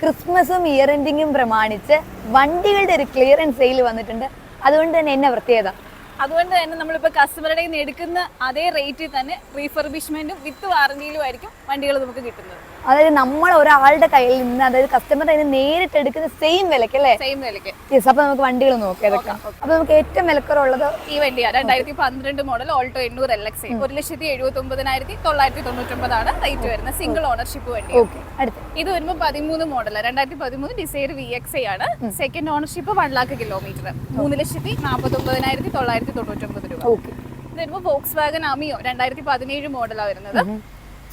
ക്രിസ്മസും ഇയർ എൻഡിങ്ങും പ്രമാണിച്ച് വണ്ടികളുടെ ഒരു ക്ലിയറൻസ് സെയിൽ വന്നിട്ടുണ്ട്. അതുകൊണ്ട് തന്നെ എന്നെ പ്രത്യേകത? അതുകൊണ്ട് തന്നെ നമ്മളിപ്പോൾ കസ്റ്റമറുടെ നിന്ന് എടുക്കുന്ന അതേ റേറ്റിൽ തന്നെ റീഫർബിഷ്മെന്റും വിത്ത് വാറന്റിയിലും ആയിരിക്കും വണ്ടികൾ നമുക്ക് കിട്ടുന്നത്. അതായത് നമ്മൾ ഒരാളുടെ കയ്യിൽ നിന്ന് അതായത് കസ്റ്റമർ കയ്യിൽ നിന്ന് നേരിട്ട് എടുക്കുന്ന സെയിം വിലക്ക് അല്ലേ? സെയിം വിലക്ക് യെസ് അപ്പൊ നമുക്ക് വണ്ടികൾ നോക്കാം ഏതൊക്കെ അപ്പൊ നമുക്ക് ഏറ്റവും വിലക്കുറവുള്ളത് ഈ വണ്ടിയാണ് രണ്ടായിരത്തി പന്ത്രണ്ട് മോഡൽ ഓൾട്ടോ എണ്ണൂറ് എൽ എക്സ് ഒരു ലക്ഷത്തി എഴുപത്തി ഒമ്പതിനായിരത്തി തൊള്ളായിരത്തി തൊണ്ണൂറ്റൊമ്പതാണ് റേറ്റ് വരുന്നത് സിംഗിൾ ഓണർഷിപ്പ് വണ്ടി. ഓക്കെ അടുത്ത്. ഇത് വരുമ്പോൾ പതിമൂന്ന് മോഡൽ രണ്ടായിരത്തി പതിമൂന്ന് ഡിസൈർ വി എക്സ് ആണ്. Second ownership one lakh kilometre മൂന്ന് ലക്ഷത്തി നാൽപ്പത്തി ഒമ്പതിനായിരത്തി തൊള്ളായിരത്തി തൊണ്ണൂറ്റൊമ്പത് രൂപ. ഓക്കെ ഇത് വരുമ്പോൾ വോക്സ് വാഗൻ അമിയോ രണ്ടായിരത്തി പതിനേഴ് മോഡലാണ് വരുന്നത്.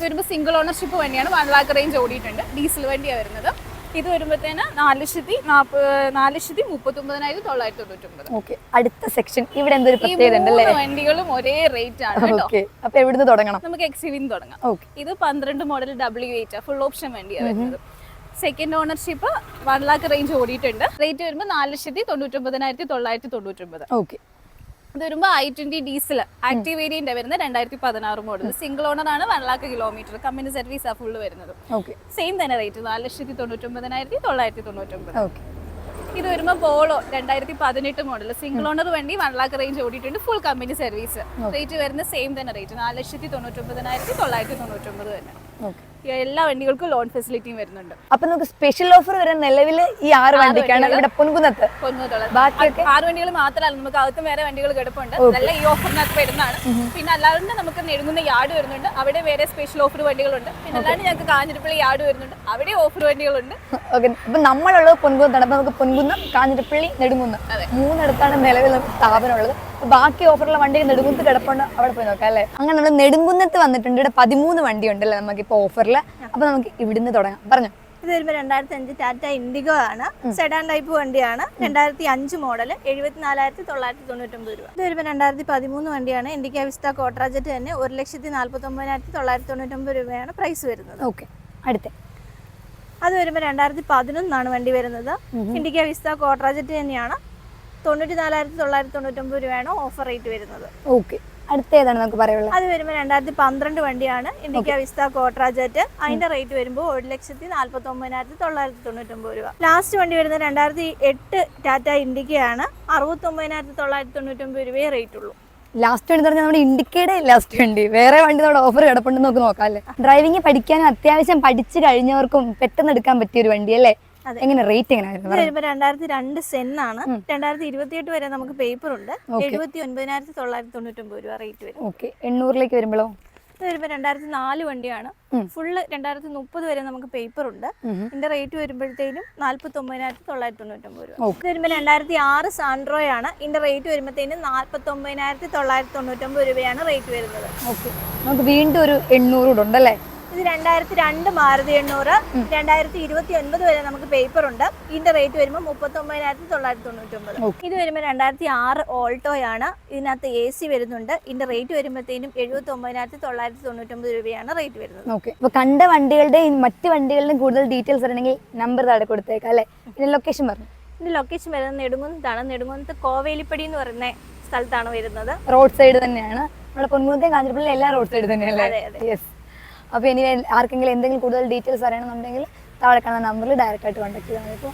വരുമ്പോൾ സിംഗിൾ ഓണർഷിപ്പ് വണ്ടിയാണ് വൺ ലാക്ക് റേഞ്ച് ഓടിയിട്ടുണ്ട് ഡീസൽ വണ്ടിയാണ് വരുന്നത്. ഇത് വരുമ്പോഴത്തേന് നാല് ലക്ഷത്തി നാല് ലക്ഷത്തി മുപ്പത്തി ഒമ്പതിനായിരത്തി തൊള്ളായിരത്തി തൊണ്ണൂറ്റൊമ്പത്. ഓക്കെ അടുത്ത സെക്ഷൻ ഇവിടെ എന്തൊരു പ്രത്യേകത വണ്ടികളും ഒരേ റേറ്റ് ആണ് ഓക്കെ അപ്പൊ എവിടുന്ന് തുടങ്ങണം? നമുക്ക് എക്സിവിന്ന് തുടങ്ങാം. ഓക്കെ ഇത് പന്ത്രണ്ട് model W eight full option വണ്ടിയാണ് വരുന്നത് second ownership one lakh range ഓടിയിട്ടുണ്ട് റേറ്റ് വരുമ്പോൾ നാല് ലക്ഷത്തി തൊണ്ണൂറ്റൊമ്പതിനായിരത്തി തൊള്ളായിരത്തി തൊണ്ണൂറ്റൊമ്പത്. ഓക്കെ ഇത് വരുമ്പോൾ I twenty diesel active variant വരുന്നത് രണ്ടായിരത്തി പതിനാറ് മോഡൽ സിംഗിൾ ഓണർ ആണ് one lakh kilometre company service ആ ഫുള്ള് വരുന്നത്. സെയിം തന്നെ റേറ്റ് നാല് ലക്ഷത്തി തൊണ്ണൂറ്റൊമ്പതിനായിരത്തി തൊള്ളായിരത്തി തൊണ്ണൂറ്റൊമ്പത് ഇത് വരുമ്പോൾ പോളോ രണ്ടായിരത്തി പതിനെട്ട് മോഡൽ സിംഗിൾ ഓണർ വണ്ടി വൺ ലാക്ക് റേഞ്ച് ഓടിയിട്ടുണ്ട് ഫുൾ കമ്പനി സർവീസ് റേറ്റ് വരുന്ന സെയിം തന്നെ റേറ്റ് നാല് ലക്ഷത്തി തൊണ്ണൂറ്റൊമ്പതിനായിരത്തി തൊള്ളായിരത്തി തൊണ്ണൂറ്റൊമ്പത് തന്നെ എല്ലാ വണ്ടികൾക്കും ലോൺ ഫെസിലിറ്റിയും വരുന്നുണ്ട്. അപ്പൊ നമുക്ക് സ്പെഷ്യൽ ഓഫർ വരുന്ന നിലവിൽ ഈ ആറ് വണ്ടിക്കാണ് ഇവിടെ പൊൻകുന്നത്ത്. പൊന്നുതുള്ളത് ബാക്കിയൊക്കെ? ആറ് വണ്ടികൾ മാത്രമല്ല നമുക്ക് അകത്തും വേറെ വണ്ടികൾ കിടപ്പുണ്ട്. അതെല്ലാം ഈ ഓഫറിനകത്ത് വരുന്നതാണ്. പിന്നെ അല്ലാണ്ട് നമുക്ക് നെടുങ്ങുന്ന യാർഡ് വരുന്നുണ്ട്. അവിടെ വേറെ സ്പെഷ്യൽ ഓഫർ വണ്ടികളുണ്ട്. പിന്നെ അല്ലാണ്ട് ഞങ്ങൾക്ക് കാഞ്ഞിരപ്പള്ളി യാർഡ് വരുന്നുണ്ട്. അവിടെ ഓഫർ വണ്ടികളുണ്ട്. ഓക്കെ. അപ്പൊ നമ്മളുള്ളത് പൊൻകുന്നത്താണ്. അപ്പൊ നമുക്ക് പൊൻകുന്നം കാഞ്ഞിരപ്പള്ളി നെടുങ്കുന്നം. അതെ. മൂന്നിടത്താണ് നിലവിൽ നമുക്ക് സ്ഥാപനമുള്ളത് ബാക്കി ഓഫറുള്ള വണ്ടി നെടുങ്കുന്നത്ത് കിടപ്പുണ്ട്. അവിടെ പോയി നോക്കാം അല്ലേ? അങ്ങനെ നമ്മൾ നെടുങ്കുന്നത്ത് വന്നിട്ടുണ്ട്. ഇവിടെ പതിമൂന്ന് വണ്ടി ഉണ്ടല്ലേ നമുക്കിപ്പോ ഓഫറിൽ അപ്പൊ നമുക്ക് ഇവിടുന്ന് തുടങ്ങാം. പറഞ്ഞു. ഇത് വരുമ്പോൾ രണ്ടായിരത്തി അഞ്ച് ടാറ്റ ഇൻഡിഗോ ആണ്. സെഡാൻ ടൈപ്പ് വണ്ടിയാണ്. രണ്ടായിരത്തി അഞ്ച് മോഡൽ എഴുപത്തിനാലായിരത്തി തൊള്ളായിരത്തി തൊണ്ണൂറ്റൊമ്പത് രൂപ. ഇത് വരുമ്പോൾ രണ്ടായിരത്തി പതിമൂന്ന് വണ്ടിയാണ്. ഇൻഡിക്ക വിസ്ത കോട്രാജറ്റ് തന്നെ ഒരു ലക്ഷത്തി നാൽപ്പത്തി ഒമ്പതിനായിരത്തി തൊള്ളായിരത്തി തൊണ്ണൂറ്റൊമ്പത് രൂപയാണ് പ്രൈസ് വരുന്നത്. ഓക്കെ അടുത്ത. അത് വരുമ്പോൾ രണ്ടായിരത്തി പതിനൊന്നാണ് വണ്ടി വരുന്നത്. ഇൻഡിക്ക വിസ്ത കോട്രാജറ്റ് തന്നെയാണ്. തൊണ്ണൂറ്റി നാലായിരത്തി തൊള്ളായിരത്തി തൊണ്ണൂറ്റൊമ്പത് രൂപയാണ് ഓഫർ റേറ്റ് വരുന്നത്. ഓക്കെ അടുത്ത ഏതാണ് നമുക്ക് പറയാനുള്ളത്. അത് വരുമ്പോൾ രണ്ടായിരത്തി പന്ത്രണ്ട് വണ്ടിയാണ് ഇൻഡിക്ക വിസ്ത കോട്രാജറ്റ് അതിന്റെ റേറ്റ് വരുമ്പോൾ ഒരു ലക്ഷത്തി നാൽപ്പത്തി ഒമ്പതിനായിരത്തി തൊള്ളായിരത്തി തൊണ്ണൂറ്റൊമ്പത് രൂപ. ലാസ്റ്റ് വണ്ടി വരുന്നത് രണ്ടായിരത്തി എട്ട് ടാറ്റ ഇൻഡിക്കയാണ് അറുപത്തി ഒമ്പതിനായിരത്തി തൊള്ളായിരത്തി തൊണ്ണൂറ്റൊമ്പത് രൂപയെ റേറ്റ് ഉള്ളൂ. ലാസ്റ്റ് വണ്ടി പറഞ്ഞാൽ നമ്മുടെ ഇൻഡിക്കേടെ ലാസ്റ്റ് വണ്ടി. വേറെ വണ്ടി നമ്മുടെ ഓഫർ കിടപ്പുണ്ടെന്ന് നമുക്ക് നോക്കാം അല്ലേ? ഡ്രൈവിംഗ് പഠിക്കാൻ അത്യാവശ്യം പഠിച്ചു കഴിഞ്ഞവർക്കും പെട്ടെന്ന് എടുക്കാൻ പറ്റിയ ഒരു വണ്ടി അല്ലേ. എങ്ങനെ റേറ്റ് വരുമ്പോൾ രണ്ടായിരത്തി രണ്ട് സെൻ ആണ്. രണ്ടായിരത്തി ഇരുപത്തിയെട്ട് വരെ നമുക്ക് പേപ്പർ ഉണ്ട്. എഴുപത്തി ഒൻപതിനായിരത്തി തൊള്ളായിരത്തി തൊണ്ണൂറ്റൊമ്പത് രൂപ റേറ്റ് വരും. ഓക്കെ എണ്ണൂറിലേക്ക് വരുമ്പോഴോ? വരുമ്പോൾ രണ്ടായിരത്തി നാല് വണ്ടിയാണ്. ഫുള്ള് രണ്ടായിരത്തി മുപ്പത് വരെ നമുക്ക് പേപ്പർ ഉണ്ട്. ഇതിന്റെ റേറ്റ് വരുമ്പോഴത്തേനും നാല്പത്തി ഒമ്പതിനായിരത്തി തൊള്ളായിരത്തി തൊണ്ണൂറ്റൊമ്പത് രൂപ ഇത് വരുമ്പോൾ രണ്ടായിരത്തി ആറ് സാൻഡ്രോയ് ആണ്. ഇതിന്റെ റേറ്റ് വരുമ്പോഴത്തേനും നാല്പത്തി ഒമ്പതിനായിരത്തി തൊള്ളായിരത്തി തൊണ്ണൂറ്റൊമ്പത് രൂപയാണ് റേറ്റ് വരുന്നത്. ഓക്കെ നമുക്ക് വീണ്ടും ഒരു എണ്ണൂറ് ഉണ്ടല്ലേ? ഇത് രണ്ടായിരത്തി രണ്ട് മാരുതി എണ്ണൂറ്. രണ്ടായിരത്തി ഇരുപത്തി ഒൻപത് വരെ നമുക്ക് പേപ്പർ ഉണ്ട്. ഇതിന്റെ റേറ്റ് വരുമ്പോൾ മുപ്പത്തി ഒമ്പതിനായിരത്തി തൊള്ളായിരത്തി തൊണ്ണൂറ്റി ഒമ്പത് ഇത് വരുമ്പോൾ രണ്ടായിരത്തി ആറ് ഓൾട്ടോയാണ് ഇതിനകത്ത് എ സി വരുന്നുണ്ട്. ഇതിന്റെ റേറ്റ് വരുമ്പോഴത്തേനും എഴുപത്തി ഒമ്പതിനായിരത്തി തൊള്ളായിരത്തി തൊണ്ണൂറ്റി ഒമ്പത് രൂപയാണ് റേറ്റ് വരുന്നത്. ഓക്കെ. അപ്പൊ കണ്ട വണ്ടികളുടെയും മറ്റു വണ്ടികളുടെയും കൂടുതൽ ഡീറ്റെയിൽസ് അറിയണമെങ്കിൽ നമ്പർ താഴെ കൊടുത്തേക്കാം അല്ലേ? ഇതിന്റെ ലൊക്കേഷൻ പറഞ്ഞു. ഇതിന്റെ ലൊക്കേഷൻ വരുന്നത് നെടുങ്കുന്നത്താണ്. നെടുങ്കുന്നത്ത് കോവേലിപ്പടി എന്ന് പറയുന്ന സ്ഥലത്താണ് വരുന്നത്. റോഡ് സൈഡ് തന്നെയാണ്. നമ്മുടെ പൊൻകുന്നത്തെയും കാഞ്ഞിരപ്പള്ളി എല്ലാ റോഡ് സൈഡ് തന്നെയല്ലേ? അതെ, അതെ. യെസ് അപ്പോൾ ഇനി ആർക്കെങ്കിലും എന്തെങ്കിലും കൂടുതൽ ഡീറ്റെയിൽസ് അറിയണമെന്നുണ്ടെങ്കിൽ താഴെ കാണുന്ന നമ്പറിൽ ഡയറക്റ്റായിട്ട് കോൺടാക്ട് ചെയ്താൽ മതി. ഇപ്പോൾ